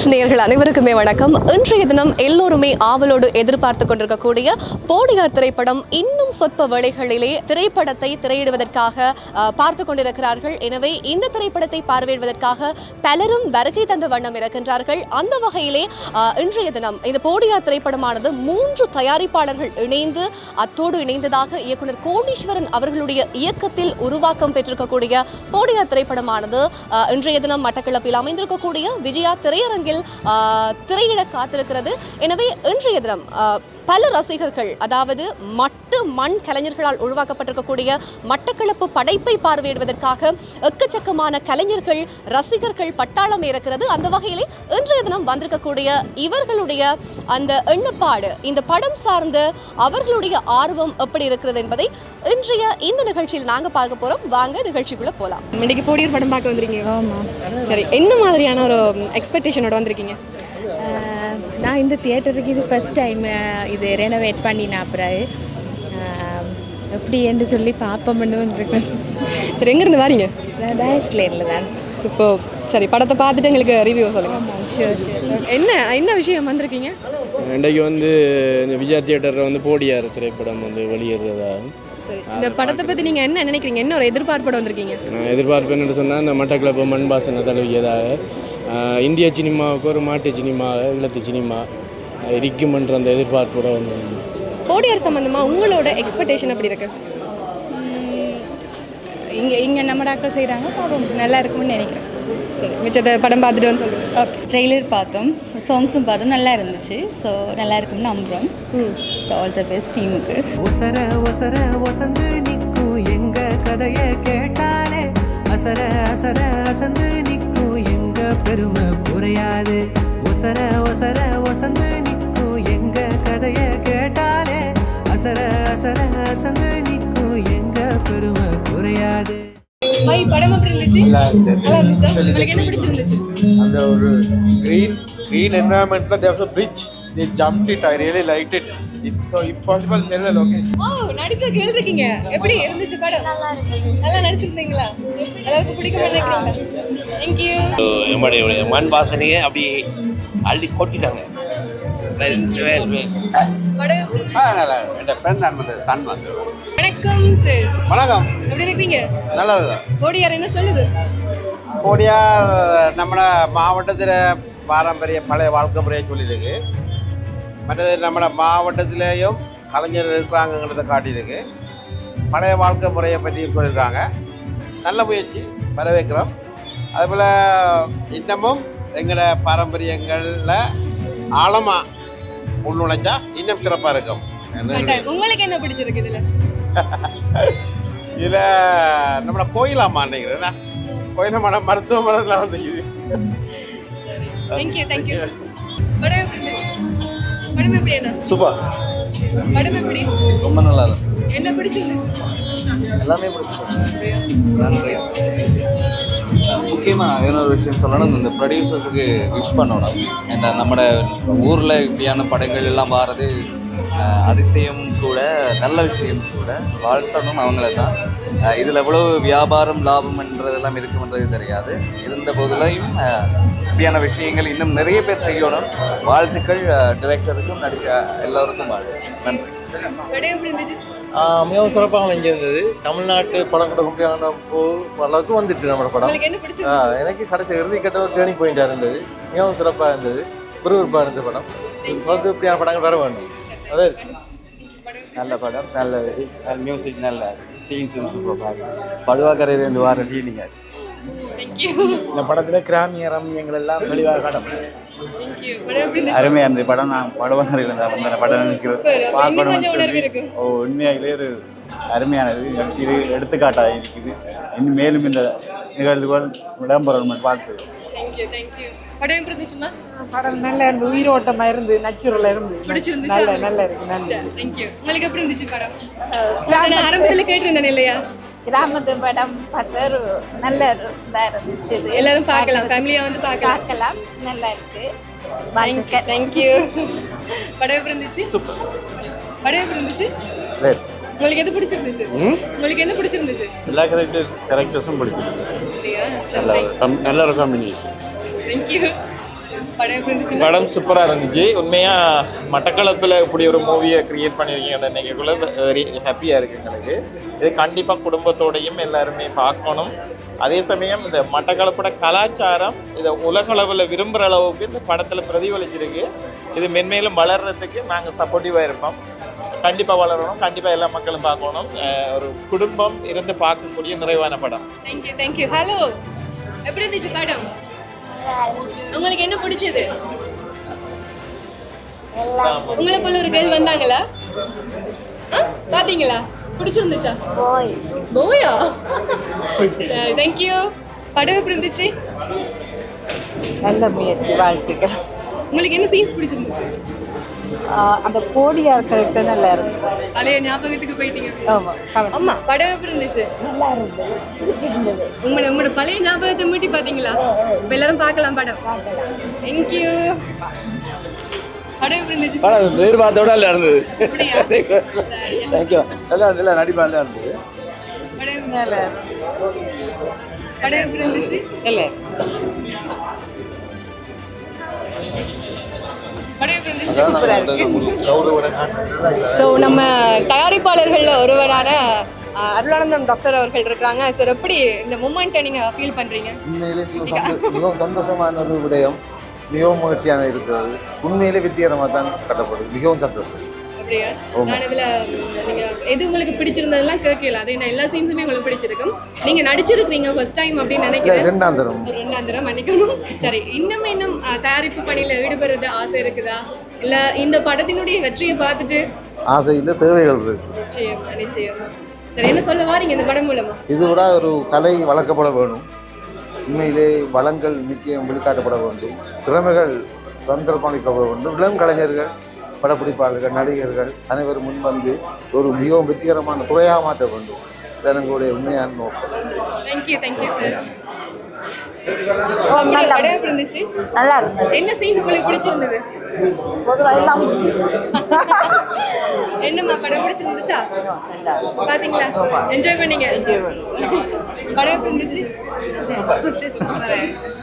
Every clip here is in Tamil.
சில்லி நேர்கள் அனைவருக்குமே வணக்கம். இன்றைய தினம் எல்லோருமே ஆவலோடு எதிர்பார்த்து கொண்டிருக்கக்கூடிய போடியார் திரைப்படம் இன்னும் சொற்ப வேளைகளிலே திரைப்படத்தை திரையிடுவதற்காக பார்த்து கொண்டிருக்கிறார்கள். எனவே இந்த திரைப்படத்தை பார்வையிடுவதற்காக பலரும் வருகை தந்த வண்ணம் இருக்கின்றார்கள். அந்த வகையிலே இன்றைய தினம் இந்த போடியார் திரைப்படமானது மூன்று தயாரிப்பாளர்கள் இணைந்து அத்தோடு இணைந்ததாக இயக்குனர் கோடீஸ்வரன் அவர்களுடைய இயக்கத்தில் உருவாக்கம் பெற்றிருக்கக்கூடிய போடியார் திரைப்படமானது இன்றைய தினம் மட்டக்களப்பில் அமைந்திருக்கக்கூடிய விஜயா திரையரங்கில் அஹ், திரையிட காத்திருக்கிறது. எனவே இன்றைய தினம் அஹ், பல ரசிகர்கள் அதாவது மட்டு மண் கலைஞர்களால் உருவாக்கப்பட்டிருக்கக்கூடிய மட்டக்களப்பு படைப்பை பார்வையிடுவதற்காக எக்கச்சக்கமான கலைஞர்கள் ரசிகர்கள் பட்டாளம் இருக்கிறது அந்த வகையிலே இன்றைய தினம் வந்திருக்கக்கூடிய இவர்களுடைய அந்த எண்ணப்பாடு இந்த படம் சார்ந்த அவர்களுடைய ஆர்வம் எப்படி இருக்கிறது என்பதை இன்றைய இந்த நிகழ்ச்சியில் நாங்க பார்க்க போறோம். வாங்க நிகழ்ச்சிக்குள்ள போலாம். இன்னைக்கு போடியர் படம் பார்க்க வந்திருக்கீங்க. ஆமாம் சரி என்ன மாதிரியான ஒரு எக்ஸ்பெக்டேஷனோட வந்திருக்கீங்க? நான் இந்த தியேட்டருக்கு இது ஃபஸ்ட் டைம் இது ரெனோவேட் பண்ணின அப்புறம். எப்படி என்று சொல்லி பார்ப்போம்னு வந்திருக்கேன். சரி எங்கேருந்து வாரீங்க? நான் டயஸ்லேரில் தான். சூப்பர் சரி படத்தை பார்த்துட்டு எங்களுக்கு ரிவ்யூ சொல்லுங்க. ஆமாம் ஷூர் ஷூர் என்ன என்ன விஷயம் வந்திருக்கீங்க? இன்றைக்கு வந்து இந்த விஜயா தியேட்டரில் வந்து போடியார் திரைப்படம் வந்து வெளியேறதா சரி இந்த படத்தை பத்தி நீங்க என்ன நினைக்கிறீங்க? என்ன ஒரு எதிர்பார்ப்போட வந்திருக்கீங்க? நான் எதிர்பார்ப்பேன் என்று சொன்னால் இந்த மட்டக்களப்பு மண் வாசனை தழுவியதாக இந்திய சினிமாவுக்கு ஒரு மாட்டு சினிமா ஈழத்து சினிமா இருக்குமென்ற அந்த எதிர்பார்ப்போட வந்து போடியார் சம்பந்தமா உங்களோட எக்ஸ்பெக்டேஷன் எப்படி இருக்கு? இங்கே இங்கே நம்ம டாக்டர் செய்கிறாங்க பாவம் நல்லா இருக்கும்னு நினைக்கிறேன். சரி மிச்சத்தை படம் பார்த்துட்டு வந்து சொல்லுங்க. ஓகே ட்ரெய்லர் பார்த்தோம் சாங்ஸும் பார்த்தோம் நல்லா இருந்துச்சு. ஸோ நல்லா இருக்கும்னு நம்புகிறோம் ஸோ ஆல் த பெஸ்ட் டீமுக்கு ஒசர ஒசர ஒசந்து நிக்கும் எங்க கதைய கேட்டாலே அசர அசர அசந்து எங்க பெருமை குறையாது. ஒசர ஒசர ஒசந்து நிக்கும் எங்க கதைய கேட்டாலே அசர அசர அசந்து நிக்கும் எங்க பெருமை குறையாது. மை படம் எப்படி இருந்துச்சு? நல்லா இருந்துச்சா. உங்களுக்கு என்ன பிடிச்சிருந்துச்சு? அந்த ஒரு environment there was a bridge. They jumped it i really liked it. It's so if possible tell the location. ஓ நடிச்ச கேள்விருக்கீங்க எப்படி இருந்துச்சு படம்? நல்லா இருக்கு நல்லா நடிச்சிருந்தீங்களா? எல்லாருக்கும் பிடிக்கும் நினைக்கிறீங்களா? தேங்க்யூ நம்முடைய மண் வாசனையை அப்படி அள்ளி கொட்டிட்டாங்க. இருந்துச்சு? வணக்கம் சார் வணக்கம். எப்படி இருக்கீங்க? நல்லா இருக்கு போடியார் என்ன சொல்லுது? கோடியார் நம்ம மாவட்டத்தில் பாரம்பரிய பழைய வாழ்க்கை முறையை சொல்லியிருக்கு. மற்றது நம்ம மாவட்டத்திலேயும் கலைஞர் இருக்கிறாங்கங்கிறத காட்டியிருக்கு. பழைய வாழ்க்கை முறையை பற்றியும் சொல்லியிருக்காங்க. நல்ல முயற்சி வரவேற்கிறோம். அதுபோல் இன்னமும் எங்களோட பாரம்பரியங்களில் ஆழமாக உள்நுழைஞ்சா இன்னும் சிறப்பாக இருக்கும். உங்களுக்கு என்ன பிடிச்சிருக்கு இதுல? இதில் நம்மளோட கோயிலாமா நினைக்கிறேன் கோயிலமான மருத்துவமனையில் வந்து இது. தேங்க்யூ தேங்க்யூ படம் எப்படி என்ன? சூப்பர். படம் எப்படி? ரொம்ப நல்லா இருக்கு என்ன பிடிச்சிருந்துச்சு? எல்லாமே முக்கியமாக இன்னொரு விஷயம் சொல்லணும். இந்த ப்ரொடியூசர்ஸுக்கு விஷ் பண்ணணும். ஏன்னா நம்ம ஊரில் இப்படியான படங்கள் எல்லாம் வாரது அதிசயம் கூட நல்ல விஷயம் கூட வாழ்த்தணும் அவங்கள தான் இதில் எவ்வளோ வியாபாரம் லாபம்ன்றதெல்லாம் இருக்குன்றது தெரியாது. இருந்த போதிலையும் இப்படியான விஷயங்கள் இன்னும் நிறைய பேர் செய்யணும். வாழ்த்துக்கள் டிரெக்டருக்கும் நடிக்க எல்லோருக்கும் நன்றி. மிகவும் சிறப்பாக அமைஞ்சிருந்தது தமிழ்நாட்டு படம் கூட முடியாத அளவுக்கு வந்துட்டு நம்ம படம். உங்களுக்கு எனக்கு கடைசி இறுதி கட்ட ஒரு டேர்னிங் பாயிண்டாக இருந்தது. மிகவும் சிறப்பாக இருந்தது. விறுவிறுப்பாக இருந்த படம். வந்து இப்படியான படங்கள் வர வேண்டும் அது. நல்ல படம் நல்ல மியூசிக் நல்ல சீன்ஸ் சூப்பர் படுவாக்கரையில் ரெண்டு வாரம் ஃபீலிங் தேங்க்யூ இந்த படத்தில் கிராமிய ரம்யங்கள் எல்லாம் தெளிவாக காட்டும். தேங்க்யூ படம் எப்படி இருந்துச்சு? அருமையாக இருந்தது படம் நான் படுவாக்கரையில் இருந்த அந்த படம் இருக்கு. ஓ உண்மையாகவே ஒரு அருமையானது. இது எடுத்துக்காட்டாக இருக்குது. இன்னும் மேலும் இந்த நிகழ்வுகள் இடம்பெறணும் பார்த்து. படம் எப்படி இருந்துச்சுமா படம் நல்லா இருந்து உயிரோட்டமா இருந்து நச்சுரலா இருந்து. பிடிச்சிருந்துச்சா? நல்ல நல்லா இருக்கு நன்றி தேங்க்யூ உங்களுக்கு எப்படி இருந்துச்சு படம்? நான் ஆரம்பத்துல கேட்டிருந்தேன் இல்லையா? கிராமத்து படம் பார்த்து நல்ல இதாக இருந்துச்சு. எல்லாரும் பார்க்கலாம். ஃபேமிலியா வந்து பார்க்கலாம். பார்க்கலாம். நல்லா இருக்கு. தேங்க்யூ தேங்க்யூ படம் எப்படி இருந்துச்சு? படம் எப்படி இருந்துச்சு? உங்களுக்கு எது பிடிச்சிருந்துச்சு? உங்களுக்கு என்ன பிடிச்சிருந்துச்சு? எல்லா கேரக்டர் கேரக்டர்ஸும் பிடிச்சிருக்கு அப்படியா? நல்ல ஒரு காம்பினேஷன் படம் சூப்பராக இருந்துச்சு? உண்மையாக மட்டக்களப்பில் இப்படி ஒரு மூவியை கிரியேட் பண்ணியிருக்கீங்கன்னு நினைக்கக்குள்ள வெரி ஹாப்பியாக இருக்குது எங்களுக்கு. இது கண்டிப்பாக குடும்பத்தோடையும் எல்லாருமே பார்க்கணும். அதே சமயம் இந்த மட்டக்களப்போட கலாச்சாரம் இதை உலகளவில் விரும்புகிற அளவுக்கு இந்த படத்தில் பிரதிபலிச்சிருக்கு. இது மென்மேலும் வளர்றதுக்கு நாங்கள் சப்போர்ட்டிவாக இருப்போம். கண்டிப்பாக வளரணும். கண்டிப்பாக எல்லா மக்களும் பார்க்கணும். ஒரு குடும்பம் இருந்து பார்க்கக்கூடிய நிறைவான படம். தேங்க்யூ தேங்க்யூ ஹலோ எப்படி இருந்துச்சு படம்? உங்களுக்கு என்ன பிடிச்சது? உங்களை போல ஒரு கேள் வந்தாங்களா? பாத்தீங்களா? பிடிச்சிருந்துச்சா? போய். சரி தேங்க்யூ படம் எப்படி இருந்துச்சு நல்ல முயற்சி வாழ்த்துக்கள். உங்களுக்கு என்ன சீன்ஸ் பிடிச்சிருந்துச்சு? அந்த கோடியார் கரெக்டாக நல்லா இருந்தது பழைய ஞாபகத்துக்கு போயிட்டீங்க. ஆமா. ஆமா படம் எப்படி இருந்துச்சு? நல்லா இருந்தது பிடிச்சிருந்தது உங்களோட பழைய ஞாபகத்தை மீட்டி பாத்தீங்களா இப்ப எல்லாரும் பார்க்கலாம் படம். தேங்க்யூ படம் எப்படி இருந்துச்சு? படம் எதிர்பார்த்தோட நல்லா இருந்தது. அப்படியா? தேங்க்யூ நல்லா நல்லா நடிப்பா நல்லா இருந்தது. படம் நல்லா படம் எப்படி இருந்துச்சு? இல்லை. படம் எப்படி இருந்துச்சு ஸோ நம்ம தயாரிப்பாளர்களில் ஒருவரான அருளானந்தம் டாக்டர் அவர்கள் இருக்கிறாங்க. சார் எப்படி இந்த மூமெண்ட்டை நீங்கள் ஃபீல் பண்ணுறீங்க மிகவும் சந்தோஷமான ஒரு விடயம். மிகவும் மகிழ்ச்சியான இருக்கிறது. உண்மையிலே வெற்றிகரமாக தான் கட்டப்படுது மிகவும் சந்தோஷம். அப்படியா நான் இதுல ம், நீங்க எது உங்களுக்கு பிடிச்சிருந்ததெல்லாம் கேட்கல. அதே நான் எல்லா சீன்ஸுமே உங்களுக்கு பிடிச்சிருக்கும். நீங்க நடிச்சிருக்கீங்க ஃபர்ஸ்ட் டைம் அப்படின்னு நினைக்கிறேன். ரெண்டாம் தரம். ரெண்டாம் மன்னிக்கணும். சரி இன்னும் இன்னும் தயாரிப்பு பணியில ஈடுபடுறது ஆசை இருக்குதா? இல்ல இந்த படத்தினுடைய வெற்றியை பார்த்துட்டு ஆசையில் தேவைகள் இருக்கு. நிச்சயமா நிச்சயமா. சரி என்ன சொல்ல வாரீங்க இந்த படம் மூலமா? இது விட ஒரு கலை வளர்க்கப்பட வேணும் உண்மையிலே வளங்கள் நிச்சயம் வெளிக்காட்டப்பட வேண்டும். திறமைகள் சந்தர்ப்பளிக்கப்பட வேண்டும். இளம் கலைஞர்கள் படப்பிடிப்பாளர்கள் நடிகர்கள் அனைவரும் முன்வந்து ஒரு மிகவும் வெற்றிகரமான துறையாக மாற்ற வேண்டும். இது எங்களுடைய உண்மையான நோக்கம். தேங்க்யூ தேங்க்யூ சார் நல்லா என்ன சீன் உங்களுக்கு பிடிச்சிருந்தது? என்னம்மா படம் பிடிச்சிருந்துச்சா? பாத்தீங்களா? என்ஜாய் பண்ணீங்க. படம் எப்படி இருந்துச்சு?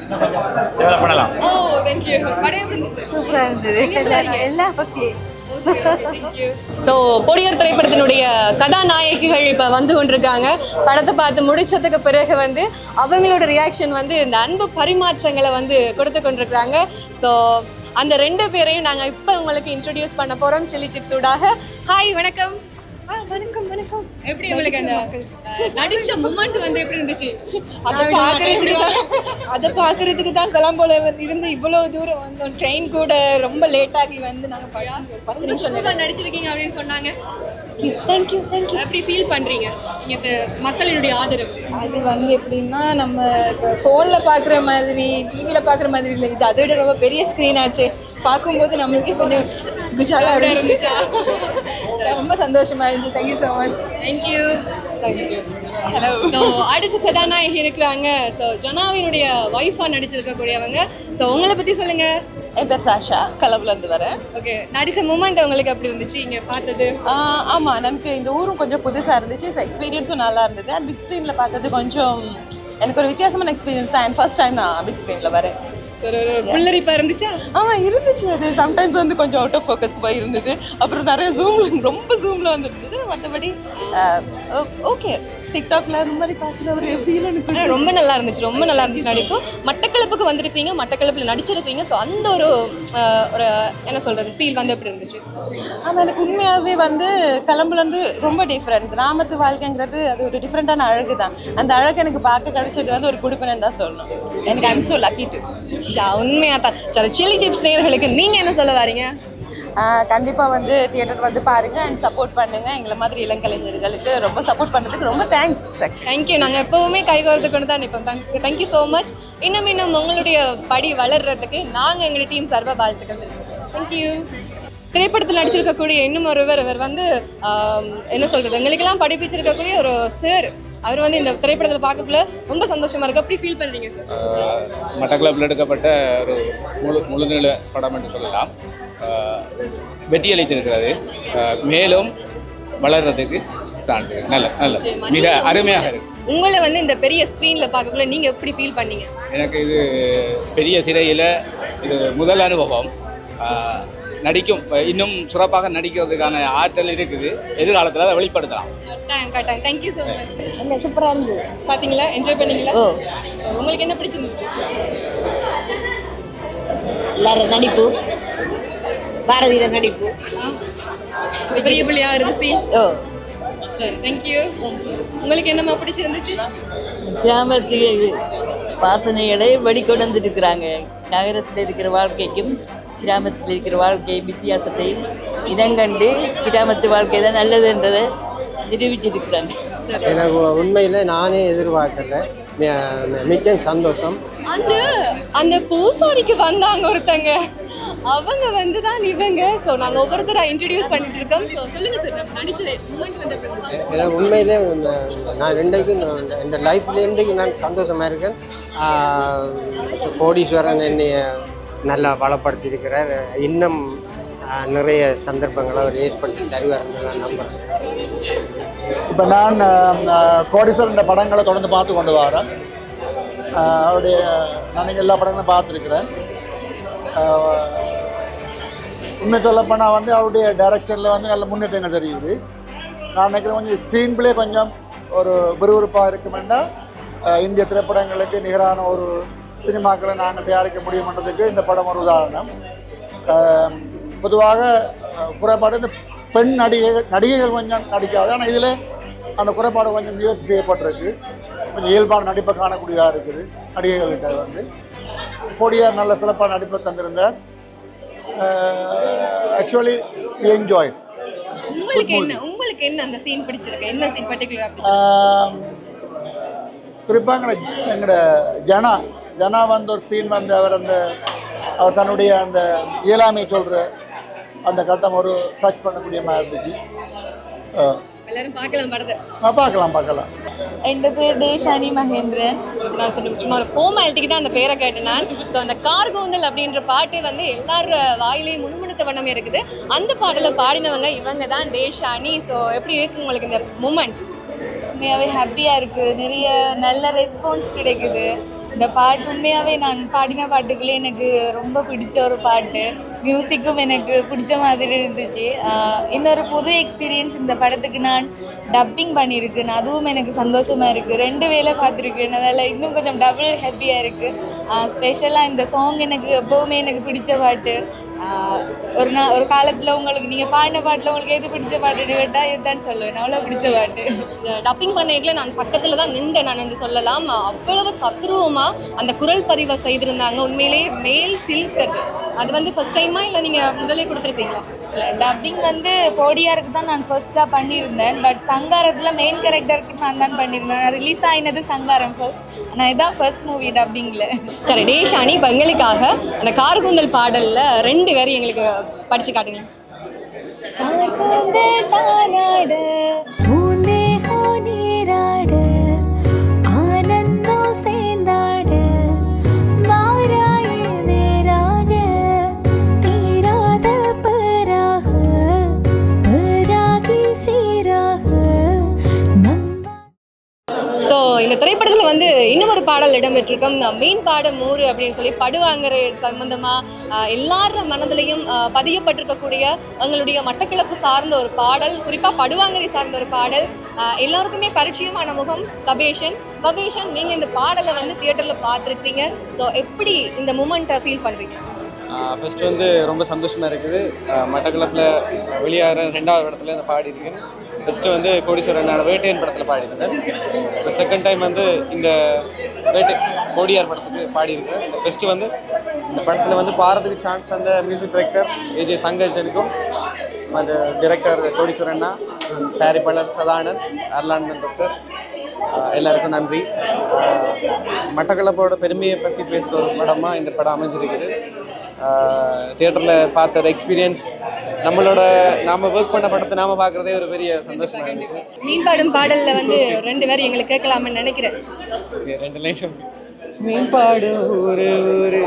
பண்ணலாம் ஓ தேங்க்யூ படம் எப்படி இருந்துச்சு? சூப்பராக இருந்தது. எல்லாம் எல்லாம் பற்றி ஸோ பொடியர் திரைப்படத்தினுடைய கதாநாயகிகள் இப்போ வந்து கொண்டிருக்காங்க. படத்தை பார்த்து முடிச்சதுக்கு பிறகு வந்து அவங்களோட ரியாக்ஷன் வந்து இந்த அன்பு பரிமாற்றங்களை வந்து கொடுத்து கொண்டிருக்கிறாங்க. ஸோ அந்த ரெண்டு பேரையும் நாங்கள் இப்போ உங்களுக்கு இன்ட்ரடியூஸ் பண்ண போகிறோம் சில்லி சிப்ஸூடாக ஹாய் வணக்கம். வணக்கம். எப்படி உங்களுக்கு அந்த நடிச்ச மூமெண்ட் வந்து எப்படி இருந்துச்சு? அதை பார்க்கறதுக்கு தான் கொலம்போல இருந்து இவ்வளோ தூரம் வந்தோம். ட்ரெயின் கூட ரொம்ப லேட் ஆகி வந்து நாங்கள் ரொம்ப சூப்பரா நடிச்சிருக்கீங்க அப்படின்னு சொன்னாங்க. தேங்க்யூ தேங்க்யூ எப்படி ஃபீல் பண்றீங்க? நீங்க இந்த மக்களினுடைய ஆதரவு. அது வந்து எப்படின்னா நம்ம இப்போ ஃபோனில் பார்க்குற மாதிரி டிவியில் பார்க்குற மாதிரி இல்லை. இது அதை விட ரொம்ப பெரிய ஸ்க்ரீன் ஆச்சு. பார்க்கும்போது நம்மளுக்கே கொஞ்சம் குஜாலாக இருந்துச்சு. ரொம்ப சந்தோஷமா இருந்துச்சு. Thank you so much thank you thank you hello so அடுத்த கதாநாயகி இருக்கிறாங்க. ஸோ ஜனாவினுடைய ஒய்ஃபாக நடிச்சிருக்கக்கூடியவங்க. ஸோ உங்களை பற்றி சொல்லுங்க. என் பேர் சாஷா கலவுலேருந்து வரேன். ஓகே நடிச்ச மூமெண்ட் உங்களுக்கு எப்படி இருந்துச்சு? இங்கே பார்த்தது? ஆமாம் எனக்கு இந்த ஊரும் கொஞ்சம் புதுசாக இருந்துச்சு. எக்ஸ்பீரியன்ஸும் நல்லா இருந்தது. அண்ட் பிக் ஸ்க்ரீனில் பார்த்தது கொஞ்சம் எனக்கு ஒரு வித்தியாசமான எக்ஸ்பீரியன்ஸ் தான். அண்ட் ஃபர்ஸ்ட் டைம் நான் பிக் ஸ்க்ரீனில் வரேன். புல்லரிப்பாக இருந்துச்சா? ஆமாம் இருந்துச்சு. அது சம்டைம்ஸ் வந்து கொஞ்சம் அவுட் ஆஃப் ஃபோக்கஸ் போய் இருந்தது. அப்புறம் நிறைய ஜூமில் ரொம்ப ஜூமில் வந்துருந்தது. மற்றபடி ஓகே டிக்டாக்ல அந்த மாதிரி பார்க்குற ஒரு ஃபீல் எனக்கு ஆனா, ரொம்ப நல்லா இருந்துச்சு ரொம்ப நல்லா இருந்துச்சு நடிப்பு. மட்டக்களப்புக்கு வந்திருக்கீங்க மட்டக்களப்பில் நடிச்சிருக்கீங்க ஸோ அந்த ஒரு ஒரு என்ன சொல்றது ஃபீல் வந்து எப்படி இருந்துச்சு? ஆமாம் எனக்கு உண்மையாகவே வந்து கிளம்புலேருந்து ரொம்ப டிஃப்ரெண்ட் கிராமத்து வாழ்க்கைங்கிறது அது ஒரு டிஃப்ரெண்ட்டான அழகு தான். அந்த அழகு எனக்கு பார்க்க கிடைச்சது வந்து ஒரு குடுப்பினன் தான் சொல்லணும். எனக்கு ஐம் ஸோ லக்கி டு ஷா உண்மையாக தான் சரி சில்லி சிப்ஸ் நேயர்களுக்கு நீங்கள் என்ன சொல்ல வரீங்க? கண்டிப்பாக வந்து தியேட்டர் வந்து பாருங்க அண்ட் சப்போர்ட் பண்ணுங்க. எங்களை மாதிரி இளங்கலைஞர்களுக்கு ரொம்ப சப்போர்ட் பண்ணதுக்கு ரொம்ப தேங்க்ஸ் தேங்க்யூ நாங்கள் எப்போவுமே கைகோர்த்து கொண்டு தான் நிற்போம் தேங்க்யூ தேங்க்யூ ஸோ மச் இன்னும் இன்னும் உங்களுடைய படி வளர்றதுக்கு நாங்கள் எங்களுடைய டீம் சார்பாக வாழ்த்துக்கள் தெரிவிச்சுக்கிறோம். தேங்க்யூ திரைப்படத்தில் நடிச்சிருக்கக்கூடிய இன்னும் ஒருவர் இவர் வந்து என்ன சொல்கிறது எங்களுக்கெல்லாம் படிப்பிச்சிருக்கக்கூடிய ஒரு சார் அவர் வந்து இந்த திரைப்படத்தில் பார்க்கக்குள்ள ரொம்ப சந்தோஷமா இருக்கு. அப்படி ஃபீல் பண்ணுறீங்க சார் மட்டக்களப்பில் எடுக்கப்பட்ட ஒரு முழு முழுநில படம் என்று சொல்லலாம். ஆஹ் வெற்றி அளித்திருக்கிறது ஆஹ் மேலும் வளர்றதுக்கு சான்று. நல்ல நல்ல. மிக அருமையாக இருக்கு. உங்களை வந்து இந்த பெரிய ஸ்க்ரீனில் பார்க்கக்குள்ள நீங்கள் எப்படி ஃபீல் பண்ணீங்க? எனக்கு இது பெரிய திரையில் இது முதல் அனுபவம். நடிக்கும் இன்னும் சிறப்பாக நடிக்கிறதுக்கான ஆற்றல் இருக்குது. எதிர்காலத்தில் அதை வெளிப்படுத்தலாம். கட்டாயம் தேங்க்யூ ஸோ மச் சூப்பராக இருந்தது பார்த்தீங்களா என்ஜாய் பண்ணீங்களா? உங்களுக்கு என்ன பிடிச்சிருந்துச்சு? எல்லாரும் நடிப்பு. பாரதியோட நடிப்பு. இந்த பெரிய பிள்ளையா இருக்கு சீன் ஓ. சரி தேங்க்யூ உங்களுக்கு என்னம்மா பிடிச்சிருந்துச்சு கிராமத்தில் வாசனைகளை வெளிக்கொண்டு வந்துருக்கிறாங்க நகரத்தில் இருக்கிற வாழ்க்கைக்கும் கிராமத்தில் இருக்கிற வாழ்க்கை வித்தியாசத்தையும் இடங்கண்டு கிராமத்து வாழ்க்கை தான் நல்லதுன்றதை நிரூபிச்சிருக்கிறாங்க. எனக்கு உண்மையில் நானே எதிர்பார்க்கல. மிச்சம் சந்தோஷம். அந்த அந்த பூசாரிக்கு வந்தாங்க ஒருத்தங்க. அவங்க வந்து தான் இவங்க. ஸோ நாங்கள் ஒவ்வொருத்தரா இன்ட்ரடியூஸ் பண்ணிட்டு இருக்கோம். ஸோ சொல்லுங்க சார் நம்ம நடிச்சது மூமெண்ட் வந்து எப்படி இருந்துச்சு? எனக்கு உண்மையிலே நான் ரெண்டைக்கும் இந்த லைஃப்ல இன்றைக்கு நான் சந்தோஷமாக இருக்கேன். கோடீஸ்வரன் என்னைய நல்லா பலப்படுத்தியிருக்கிறார் இன்னும் நிறைய சந்தர்ப்பங்களை அவர் ஏற்படுத்தி தருவார்னு நான் நம்புகிறேன் இப்போ நான் கோடீஸ்வரன் படங்களை தொடர்ந்து பார்த்து கொண்டு வரேன். அவருடைய நான் எல்லா படங்களும் பார்த்துருக்கிறேன். உண்மை சொல்லப்போனால் வந்து அவருடைய டைரக்ஷனில் வந்து நல்ல முன்னேற்றங்கள் தெரியுது. நான் நினைக்கிறேன் கொஞ்சம் ஸ்க்ரீன் பிளே கொஞ்சம் ஒரு விறுவிறுப்பாக இருக்குமெண்டா இந்திய திரைப்படங்களுக்கு நிகரான ஒரு சினிமாக்களை நாங்கள் தயாரிக்க முடியுமன்றதுக்கு இந்த படம் ஒரு உதாரணம். பொதுவாக குறைபாடு இந்த பெண் நடிகைகள் நடிகைகள் கொஞ்சம் நடிக்காது. ஆனால் இதில் அந்த குறைபாடு கொஞ்சம் நிவர்த்தி செய்யப்பட்டிருக்கு. கொஞ்சம் இயல்பான நடிப்பை காணக்கூடியதாக இருக்குது நடிகைகள்கிட்ட வந்து. கொடியார் நல்ல சிறப்பான நடிப்பை தந்திருந்தார். ஆக்சுவலி என்ஜாய் உங்களுக்கு என்ன உங்களுக்கு என்ன அந்த சீன் பிடிச்சிருக்கு? என்ன சீன் பர்டிகுலரா பிடிச்சிருக்கு? குறிப்பாக எங்கட ஜனா ஜனா வந்து ஒரு சீன் வந்து அவர் அந்த அவர் தன்னுடைய அந்த இயலாமையை சொல்கிற அந்த கட்டம் ஒரு டச் பண்ணக்கூடிய மாதிரி இருந்துச்சு. அஹ், எல்லாரும் பார்க்கலாம் படத்தை. பார்க்கலாம் பார்க்கலாம். என் பேர் தேஷானி மகேந்திரன். நான் சொன்ன சும்மா ஒரு ஃபார்மாலிட்டிக்கு தான் அந்த பேரை கேட்டேன் நான் ஸோ அந்த கார்கோந்தல் அப்படின்ற பாட்டு வந்து எல்லார் வாயிலையும் முணுமுணுத்த வண்ணமே இருக்குது. அந்த பாடலை பாடினவங்க இவங்க தான் தேஷானி ஸோ எப்படி இருக்கு உங்களுக்கு இந்த மூமெண்ட் உண்மையாகவே ஹாப்பியாக இருக்குது நிறைய நல்ல ரெஸ்பான்ஸ் கிடைக்குது. இந்த பாட்டு உண்மையாகவே நான் பாடின பாட்டுக்குள்ளே எனக்கு ரொம்ப பிடிச்ச ஒரு பாட்டு. மியூசிக்கும் எனக்கு பிடிச்ச மாதிரி இருந்துச்சு. இன்னொரு புது எக்ஸ்பீரியன்ஸ் இந்த படத்துக்கு நான் டப்பிங் பண்ணியிருக்கேன். அதுவும் எனக்கு சந்தோஷமாக இருக்குது ரெண்டு வேலை பார்த்துருக்கேன். அதனால் இன்னும் கொஞ்சம் டபுள் ஹாப்பியாக இருக்குது ஸ்பெஷலாக இந்த சாங் எனக்கு எப்போவுமே எனக்கு பிடிச்ச பாட்டு. ஒரு நாள் ஒரு காலத்தில் உங்களுக்கு நீங்கள் பாடின பாட்டில் உங்களுக்கு எது பிடிச்ச பாட்டுன்னு கேட்டால் இதுதான் சொல்லுவேன். அவ்வளோ பிடிச்ச பாட்டு. டப்பிங் பண்ணைக்குள்ள நான் பக்கத்துல தான் நின்றேன் நான் என்று சொல்லலாம். அவ்வளவு தத்ரூபமா அந்த குரல் பதிவை செய்திருந்தாங்க. உண்மையிலேயே மேல் சில்க் அது வந்து ஃபர்ஸ்ட் டைமா இல்லை நீங்க முதலே கொடுத்துருப்பீங்களா? டப்பிங் வந்து போடியாருக்கு தான் நான் ஃபர்ஸ்ட்டாக பண்ணியிருந்தேன். பட் சங்காரத்தில் மெயின் கேரக்டருக்கு நான் தான் பண்ணியிருந்தேன். ரிலீஸ் ஆயினது சங்காரம் ஃபர்ஸ்ட் ஆனால் இதான் ஃபர்ஸ்ட் மூவி டப்பிங்கில் சரி டேஷானி இப்போ எங்களுக்காக அந்த கார்குந்தல் பாடல்ல ரெண்டு பேரும் எங்களுக்கு படிச்சு காட்டுங்க பாடல் இடம்பெற்றிருக்கும். இந்த மீன் பாட மூறு அப்படின்னு சொல்லி படுவாங்கிற சம்பந்தமாக எல்லார மனதிலையும் பதியப்பட்டிருக்கக்கூடிய எங்களுடைய மட்டக்கிழப்பு சார்ந்த ஒரு பாடல் குறிப்பாக படுவாங்கரை சார்ந்த ஒரு பாடல். எல்லாருக்குமே பரிச்சயமான முகம் சபேஷன். சபேஷன் நீங்கள் இந்த பாடலை வந்து தியேட்டரில் பார்த்துருக்கீங்க ஸோ எப்படி இந்த மூமெண்ட்டை ஃபீல் பண்ணுறீங்க ஃபஸ்ட்டு வந்து ரொம்ப சந்தோஷமாக இருக்குது. ஆஹ் மட்டக்களப்பில் வெளியாகிற ரெண்டாவது இடத்துல இந்த பாடியிருக்கேன். ஃபஸ்ட்டு வந்து கோடீஸ்வரனோட வேட்டையன் படத்தில் பாடியிருக்கேன். இப்போ செகண்ட் டைம் வந்து இந்த வேட்டை கோடியார் படத்துக்கு பாடியிருக்கேன் இந்த ஃபெஸ்ட்டு வந்து இந்த படத்தில் வந்து பாடுறதுக்கு சான்ஸ் தந்த மியூசிக் டைரக்டர் ஏஜே சங்கர்ஷனுக்கும் மற்ற டிரெக்டர் கோடீஸ்வரண்ணா தயாரிப்பாளர் சதானந்த் அர்லானந்தன் டாக்டர் எல்லாருக்கும் நன்றி. மட்டக்களப்போட பெருமையை பற்றி பேசுகிற ஒரு படமாக இந்த படம் அமைஞ்சிருக்குது. தியேட்டரில் பார்த்த ஒரு எக்ஸ்பீரியன்ஸ் நம்மளோட நாம ஒர்க் பண்ண படத்தை நாம பார்க்குறதே ஒரு பெரிய சந்தோஷமாக இருந்துச்சு. மீன் பாடும் பாடலில் வந்து ரெண்டு பேரும் எங்களுக்கு கேட்கலாம்னு நினைக்கிறேன். Okay, ரெண்டு லைன் மீன் பாடும் ஊரு ஊரு.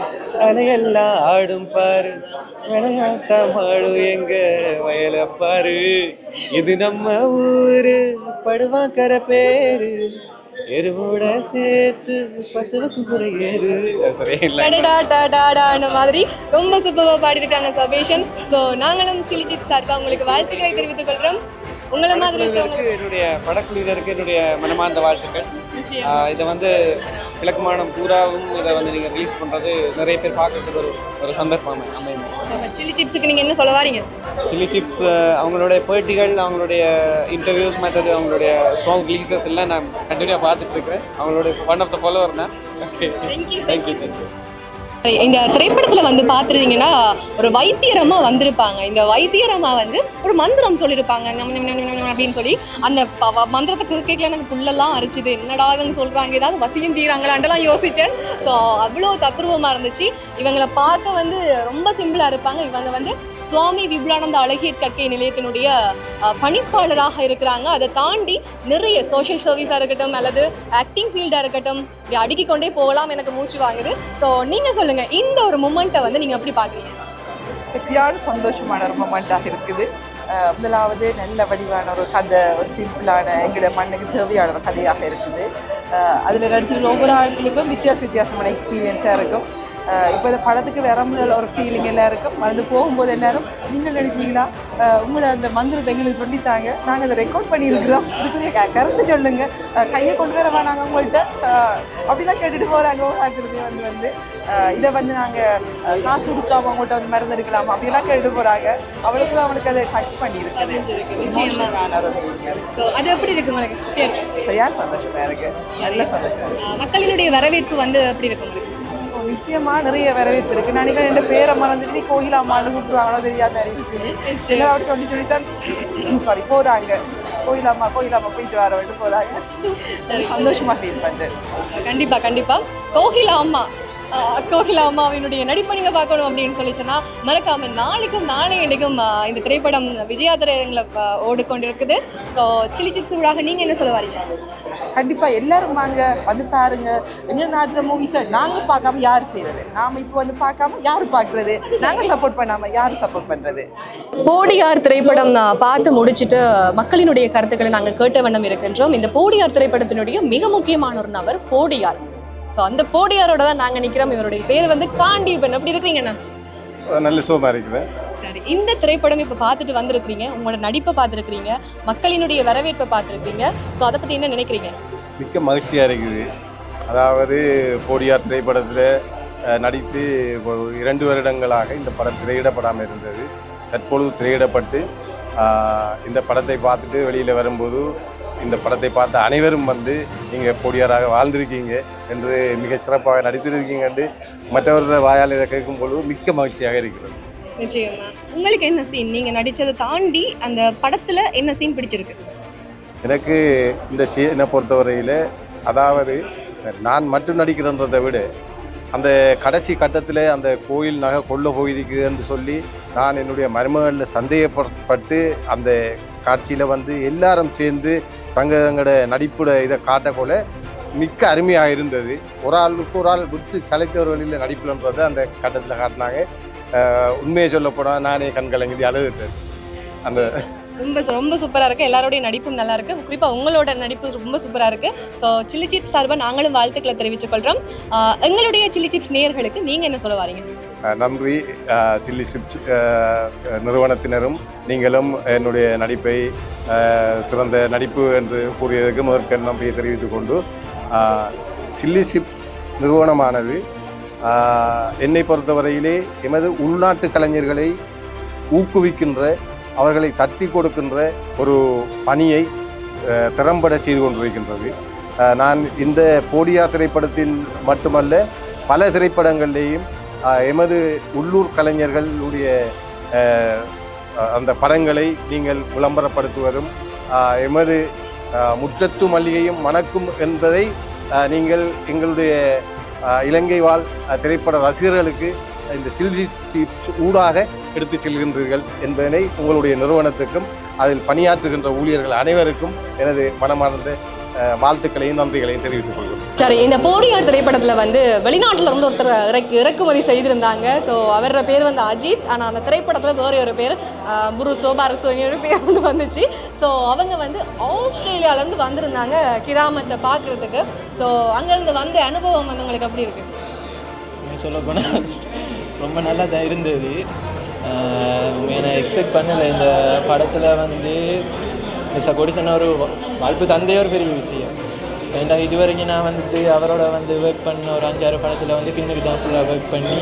அலையெல்லாம் ஆடும் பாரு. விளையாட்டம் ஆடும் எங்க வயல பாரு. இது நம்ம ஊரு படுவாக்கர பேரு. எருவோட சேர்த்து பசுவுக்கு குறையேது டடாடான மாதிரி ரொம்ப சூப்பராக பாடியிருக்காங்க சபேஷன். ஸோ நாங்களும் சில்லி சிப்ஸ் சார்பாக உங்களுக்கு வாழ்த்துக்களை தெரிவித்துக் கொள்கிறோம். உங்களை மாதிரி இருக்கவங்களுக்கு என்னுடைய படக்குழுவினருக்கு என்னுடைய மனமார்ந்த வாழ்த்துக்கள். இதை வந்து கிழக்கு மாநிலம் பூராவும் இதை வந்து நீங்கள் ரிலீஸ் பண்ணுறது நிறைய பேர் பார்க்கறதுக்கு ஒரு ஒரு சந்தர்ப்பம் அமையும். சில்லி சிப்ஸுக்கு நீங்கள் என்ன சொல்ல வாரீங்க? சில்லி சிப்ஸ் அவங்களுடைய பேட்டிகள் அவங்களுடைய இன்டர்வியூஸ் மற்றது அவங்களுடைய சாங் ரிலீசஸ் எல்லாம் நான் கண்டினியூவாக பார்த்துட்டு இருக்கிறேன். அவங்களுடைய ஒன் ஆஃப் த ஃபாலோவர் தான் okay thank you thank you இந்த திரைப்படத்துல வந்து பார்த்துருந்தீங்கன்னா ஒரு வைத்தியரம்மா வந்திருப்பாங்க. இந்த வைத்தியரம்மா வந்து ஒரு மந்திரம் சொல்லியிருப்பாங்க அப்படின்னு சொல்லி அந்த ப- மந்திரத்தை கேட்கல எனக்கு புல்லெல்லாம் அரிச்சுது. என்னடா இவங்க சொல்றாங்க? ஏதாவது வசியம் செய்கிறாங்களான்ட்டுலாம் யோசிச்சேன். ஸோ அவ்வளோ தத்ரூபமாக இருந்துச்சு. இவங்களை பார்க்க வந்து ரொம்ப சிம்பிளாக இருப்பாங்க. இவங்க வந்து சுவாமி விபுலானந்த அழகியர் கற்கை நிலையத்தினுடைய பணிப்பாளராக இருக்கிறாங்க. அதை தாண்டி நிறைய சோஷியல் சர்வீஸாக இருக்கட்டும் அல்லது ஆக்டிங் ஃபீல்டாக இருக்கட்டும் இப்படி அடுக்கிக் கொண்டே போகலாம் எனக்கு மூச்சு வாங்குது. ஸோ நீங்கள் சொல்லுங்கள் இந்த ஒரு மூமெண்ட்டை வந்து நீங்கள் எப்படி பார்க்குறீங்க? எப்படியான சந்தோஷமான ஒரு மூமெண்ட்டாக இருக்குது. முதலாவது நல்ல வடிவான ஒரு கதை ஒரு சிம்பிளான எங்களோட மண்ணுக்கு தேவையான ஒரு கதையாக இருக்குது. அதில் நடிச்சிருக்க ஒவ்வொரு ஆட்களுக்கும் வித்தியாச வித்தியாசமான எக்ஸ்பீரியன்ஸாக இருக்கும். இப்போ இந்த படத்துக்கு வர முதல் ஒரு ஃபீலிங் எல்லாருக்கும் மறந்து போகும்போது எல்லாரும் நீங்கள் நினைச்சீங்களா அஹ் உங்களோட அந்த மந்திரத்தை எங்களுக்கு சொல்லித்தாங்க நாங்கள் அதை ரெக்கார்ட் பண்ணியிருக்கிறோம். இதுக்குரிய க- கருத்து சொல்லுங்க. அஹ் கையை கொண்டு வர வேணாங்க உங்கள்கிட்ட அப்படிலாம் கேட்டுட்டு போகிறாங்க ஆக்குறது வந்து வந்து. இதை வந்து நாங்கள் காசு கொடுக்காம உங்கள்கிட்ட வந்து மருந்து எடுக்கலாமா? அப்படிலாம் கேட்டுட்டு போகிறாங்க அவளுக்கு அவனுக்கு அதை டச் பண்ணியிருக்கு அது எப்படி இருக்கு உங்களுக்கு? சரியான சந்தோஷமா இருக்கு. நல்ல சந்தோஷமா இருக்கு. அஹ் மக்களினுடைய வரவேற்பு வந்து எப்படி இருக்கு உங்களுக்கு? இப்போ நிச்சயமா நிறைய வரவேற்பு இருக்கு நான் நினைக்கிறேன் ரெண்டு பேரை மறந்துட்டு கோயில் அம்மான்னு கூப்பிடுவாங்களோ தெரியாம இருக்குது அப்படி சொல்லி சொல்லித்தான் சாரி போறாங்க. கோயில் அம்மா கோயில் அம்மா போயிட்டு வர விட்டு போறாங்க. சரி. சந்தோஷமா ஃபீல் பண்றேன். கண்டிப்பா கண்டிப்பா. கோகிலா அம்மா. கோகிலா அம்மாவினுடைய நடிப்பை நீங்க பார்க்கணும் அப்படின்னு சொல்லி சொன்னா மறக்காம நாளைக்கும் நாளை இன்னைக்கும் அஹ் இந்த திரைப்படம் விஜயா திரையரங்கில் ஓடிக்கொண்டிருக்குது. ஸோ சில்லி சிப்ஸ் ஊடாக நீங்க என்ன சொல்ல வரீங்க? கண்டிப்பா எல்லாரும் வாங்க வந்து பாருங்க. எங்க நாட்டுல மூவிஸை நாங்க பார்க்காம யார் செய்யறது நாம இப்போ வந்து பார்க்காம யாரு பார்க்கறது? நாங்க சப்போர்ட் பண்ணாம யாரு சப்போர்ட் பண்றது? போடியார் திரைப்படம் பார்த்து முடிச்சிட்டு மக்களினுடைய கருத்துக்களை நாங்கள் கேட்ட வண்ணம் இருக்கின்றோம். இந்த போடியார் திரைப்படத்தினுடைய மிக முக்கியமான ஒரு நபர் போடியார். ஸோ அந்த போடியாரோட தான் நாங்கள் நிற்கிறோம் இவருடைய பேர் வந்து காண்டீபன் அப்படி இருக்கிறீங்கண்ணா நல்ல சோமா இருக்குது. சரி இந்த திரைப்படம் இப்போ பார்த்துட்டு வந்திருக்கிறீங்க. உங்களோட நடிப்பை பார்த்துருக்கிறீங்க. மக்களினுடைய வரவேற்பை பார்த்துருக்கீங்க ஸோ அதை பற்றி என்ன நினைக்கிறீங்க? மிக்க மகிழ்ச்சியாக இருக்குது. அதாவது போடியார் திரைப்படத்தில் நடித்து இரண்டு வருடங்களாக இந்த படம் திரையிடப்படாமல் இருந்தது. தற்பொழுது திரையிடப்பட்டு இந்த படத்தை பார்த்துட்டு வெளியில் வரும்போது இந்த படத்தை பார்த்த அனைவரும் வந்து நீங்கள் போடியாராக வாழ்ந்திருக்கீங்க என்று மிக சிறப்பாக நடித்திருக்கீங்க என்று மற்றவர்கள் வாயால் இதை கேட்கும் பொழுது மிக்க மகிழ்ச்சியாக இருக்கிறது. நிச்சயமா. உங்களுக்கு என்ன சீன் நீங்கள் நடித்ததை தாண்டி அந்த படத்தில் என்ன சீன் பிடிச்சிருக்கு? எனக்கு இந்த சீனை பொறுத்தவரையில் அதாவது நான் மட்டும் நடிக்கிறன்றதை விட அந்த கடைசி கட்டத்தில் அந்த கோயில் நகை கொள்ள போயிருக்குதுன்னு சொல்லி நான் என்னுடைய மருமகளில் சந்தேகப்பட்டு அந்த காட்சியில் வந்து எல்லாரும் சேர்ந்து தங்க தங்களோட நடிப்புட இதை காட்டக்கொள்ள மிக்க அருமையாக இருந்தது. ஒரு ஆளுக்கு ஒரு ஆள் விட்டு சலைத்தவர் வழியில் நடிப்புலன்றதை அந்த கட்டத்தில் காட்டினாங்க. உண்மையை சொல்ல போனால் நானே கண்கலங்கி அழுதுட்டேன். அந்த ரொம்ப ரொம்ப சூப்பராக இருக்குது எல்லாரோடைய நடிப்பும் நல்லா இருக்குது குறிப்பாக உங்களோட நடிப்பு ரொம்ப சூப்பராக இருக்குது ஸோ சில்லி சிப்ஸ் சார்பாக நாங்களும் வாழ்த்துக்களை தெரிவித்துக் கொள்கிறோம் எங்களுடைய சில்லி சிப்ஸ் நேர்களுக்கு நீங்கள் என்ன சொல்ல வரீங்க? நன்றி சில்லி சிப்ஸ் நிறுவனத்தினரும் நீங்களும் என்னுடைய நடிப்பை சிறந்த நடிப்பு என்று கூறியதற்கு முதற்க நம்பியை தெரிவித்துக் கொண்டு சில்லி சிப் நிறுவனமானது என்னை பொறுத்தவரையிலே எமது உள்நாட்டு கலைஞர்களை ஊக்குவிக்கின்ற அவர்களை தட்டி கொடுக்கின்ற ஒரு பணியை திறம்பட செய்து கொண்டிருக்கின்றது. நான் இந்த போடியா திரைப்படத்தில் மட்டுமல்ல பல திரைப்படங்களிலேயும் எமது உள்ளூர் கலைஞர்களுடைய அந்த படங்களை நீங்கள் விளம்பரப்படுத்துவதும் எமது முற்றத்து மல்லிகையும் மணக்கும் என்பதை நீங்கள் எங்களுடைய இலங்கை வாழ் திரைப்பட ரசிகர்களுக்கு இந்த சில்ஜி ஊடாக எடுத்துச் செல்கின்றீர்கள் என்பதனை உங்களுடைய நிறுவனத்துக்கும் அதில் பணியாற்றுகின்ற ஊழியர்கள் அனைவருக்கும் எனது மனமார்ந்த வாழ்த்துக்களையும் நன்றிகளையும் தெரிவித்துக் கொள்கிறோம். சரி இந்த போடியார் திரைப்படத்துல வந்து வெளிநாட்டுல இருந்து ஒருத்தர் இறக்கு இறக்குமதி செய்திருந்தாங்க. ஸோ அவரோட பேர் வந்து அஜித். ஆனா அந்த திரைப்படத்துல வேற ஒரு பேர் ஆஹ், புருசோ பாரசோ ஒரு பேர் ஒன்று வந்துச்சு. ஸோ அவங்க வந்து ஆஸ்திரேலியால இருந்து வந்திருந்தாங்க கிராமத்தை பார்க்கறதுக்கு ஸோ அங்கேருந்து வந்த அனுபவம் வந்து உங்களுக்கு எப்படி இருக்கு? சொல்ல போனால் ரொம்ப நல்லா இருந்தது. நான் எக்ஸ்பெக்ட் பண்ணலை. இந்த படத்தில் வந்து மிஸ்டர் கொடிசன் ஒரு வாய்ப்பு தந்தே ஒரு பெரிய விஷயம். ஏன்டா இது வரைக்கும் நான் வந்து அவரோட வந்து ஒர்க் பண்ண ஒரு அஞ்சாறு படத்தில் வந்து பின்னுக்கு தான் ஃபுல்லாக ஒர்க் பண்ணி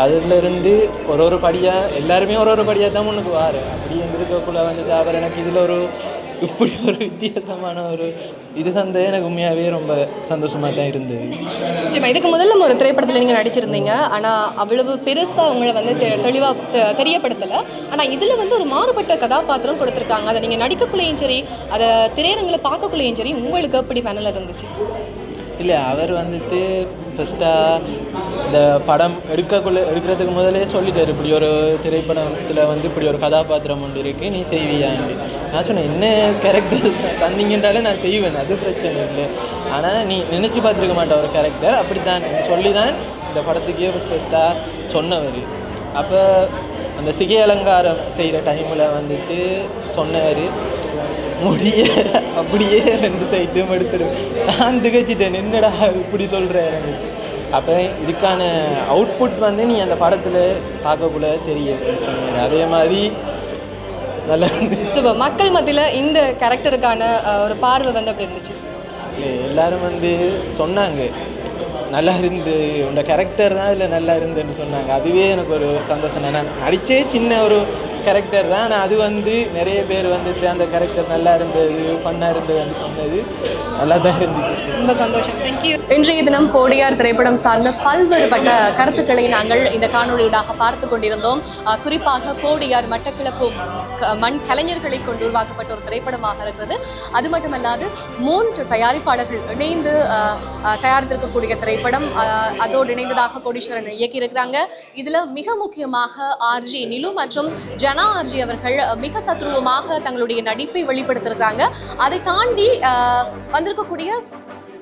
அதுலேருந்து ஒரு ஒரு படியாக எல்லாருமே ஒரு ஒரு படியாக தான் முன்னுக்கு வார். அப்படி இருக்கக்குள்ள வந்து அவர் எனக்கு இதில் ஒரு இப்படி ஒரு வித்தியாசமான ஒரு இது தந்தே எனக்கு உண்மையாகவே ரொம்ப சந்தோஷமாக தான் இருந்தது. நிச்சயமா. இதுக்கு முதல்ல ஒரு திரைப்படத்தில் நீங்கள் நடிச்சிருந்தீங்க. ஆனால் அவ்வளவு பெருசாக உங்களை வந்து தெ தெளிவாக தெரியப்படுத்தலை. ஆனால் இதில் வந்து ஒரு மாறுபட்ட கதாபாத்திரம் கொடுத்துருக்காங்க. அதை நீங்கள் நடிக்கக்குள்ளேயும் சரி அதை திரையரங்களை பார்க்கக்குள்ளேயும் சரி உங்களுக்கு அப்படி மனதில் இருந்துச்சு? இல்லை அவர் வந்துட்டு ஃபஸ்ட்டாக இந்த படம் எடுக்கக்குள்ள எடுக்கிறதுக்கு முதலே சொல்லிட்டார் இப்படி ஒரு திரைப்படத்தில் வந்து இப்படி ஒரு கதாபாத்திரம் ஒன்று இருக்குது நீ செய்வியான்னு நான் சொன்னேன் என்ன கேரக்டர் தந்தீங்கன்றாலே நான் செய்வேன் அது பிரச்சனை இல்லை. ஆனால் நீ நினச்சி பார்த்துருக்க மாட்டேன் ஒரு கேரக்டர் அப்படி தான் சொல்லி தான் இந்த படத்துக்கே ஃபஸ்ட் ஃபஸ்ட்டாக சொன்னவர். அப்போ அந்த சிகை அலங்காரம் செய்கிற டைமில் வந்துட்டு சொன்னவர் முடிய அப்படியே ரெண்டு சைட்டும் எடுத்துடு நான் திகச்சிட்டேன். என்னடா இப்படி சொல்கிற அப்போ இதுக்கான அவுட்புட் வந்து நீ அந்த படத்தில் பார்க்கக்குள்ள தெரியும் அதே மாதிரி நல்லா ஸோ மக்கள் மத்தியில் இந்த கேரக்டருக்கான ஒரு பார்வை வந்து அப்படி இருந்துச்சு? எல்லாரும் வந்து சொன்னாங்க. நல்லா இருந்து உன்னோட கேரக்டர் தான் இதில் நல்லா இருந்துன்னு சொன்னாங்க. அதுவே எனக்கு ஒரு சந்தோஷம். நான் நடிச்சே சின்ன ஒரு கேரக்டர் தான். ஆனால் அது வந்து நிறைய பேர் வந்துட்டு அந்த கேரக்டர் நல்லா இருந்தது ஃபன்னாக இருந்ததுன்னு சொன்னது. நல்லா தான் இருந்துச்சு. ரொம்ப சந்தோஷம். தேங்க்யூ இன்றைய தினம் போடியார் திரைப்படம் சார்ந்த பல்வேறுபட்ட கருத்துக்களை நாங்கள் இந்த காணொலியூடாக பார்த்து கொண்டிருந்தோம். குறிப்பாக போடியார் மட்டக்கிழப்பு மண் கலைஞர்களை கொண்டு உருவாக்கப்பட்ட ஒரு திரைப்படமாக இருக்கிறது. அது மட்டுமல்லாது மூன்று தயாரிப்பாளர்கள் இணைந்து தயாரித்திருக்கக்கூடிய திரைப்படம் அதோடு இணைந்ததாக கோடீஸ்வரன் இயக்கியிருக்கிறாங்க. இதுல மிக முக்கியமாக ஆர்ஜி நிலு மற்றும் ஜனா ஆர்ஜி அவர்கள் மிக தத்ரூபமாக தங்களுடைய நடிப்பை வெளிப்படுத்தியிருக்காங்க. அதை தாண்டி வந்திருக்கக்கூடிய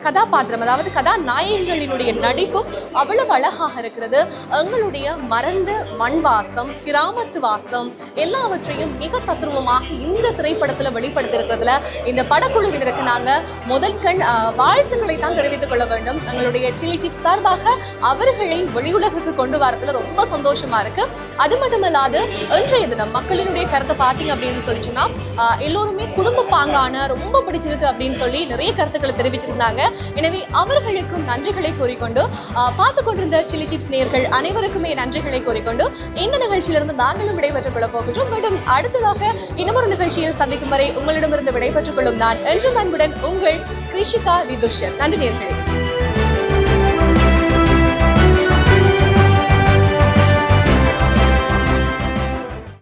கதாபாத்திரம் அதாவது கதாநாயகிகளினுடைய நடிப்பும் அவ்வளவு அழகாக இருக்கிறது. எங்களுடைய மறந்த மண் வாசம் கிராமத்து வாசம் எல்லாவற்றையும் மிக தத்ரூபமாக இந்த திரைப்படத்தில் வெளிப்படுத்தியிருக்கிறதுல இந்த படக்குழுவினருக்கு நாங்கள் முதல் கண் வாழ்த்துக்களை தான் தெரிவித்துக் கொள்ள வேண்டும். எங்களுடைய சில்லி சிப் சார்பாக அவர்களை வெளியுலகுக்கு கொண்டு வரதுல ரொம்ப சந்தோஷமா இருக்கு. அது மட்டுமல்லாது இன்றைய தினம் மக்களினுடைய கருத்தை பார்த்தீங்க அப்படின்னு சொல்லி சொன்னா எல்லோருமே குடும்ப பாங்கான ரொம்ப பிடிச்சிருக்கு அப்படின்னு சொல்லி நிறைய கருத்துக்களை தெரிவிச்சிருந்தாங்க. எனவே அவர்களுக்கும் நன்றிகளை கூறிக்கொண்டு பார்த்து கொண்டிருந்த சில்லி சிப்ஸ் நேயர்கள் அனைவருக்குமே நன்றிகளை கூறிக்கொண்டு இந்த நிகழ்ச்சியிலிருந்து நாங்களும் விடைபெற்றுக் கொள்ளப் போகின்றோம். மீண்டும் அடுத்ததாக இன்னமொரு நிகழ்ச்சியில் சந்திக்கும் வரை உங்களிடமிருந்து விடைபெற்றுக் கொள்ளும் நான் என்றும் அன்புடன் உங்கள் கிருஷிகா லிதுஷர் நன்றி நேர்கள்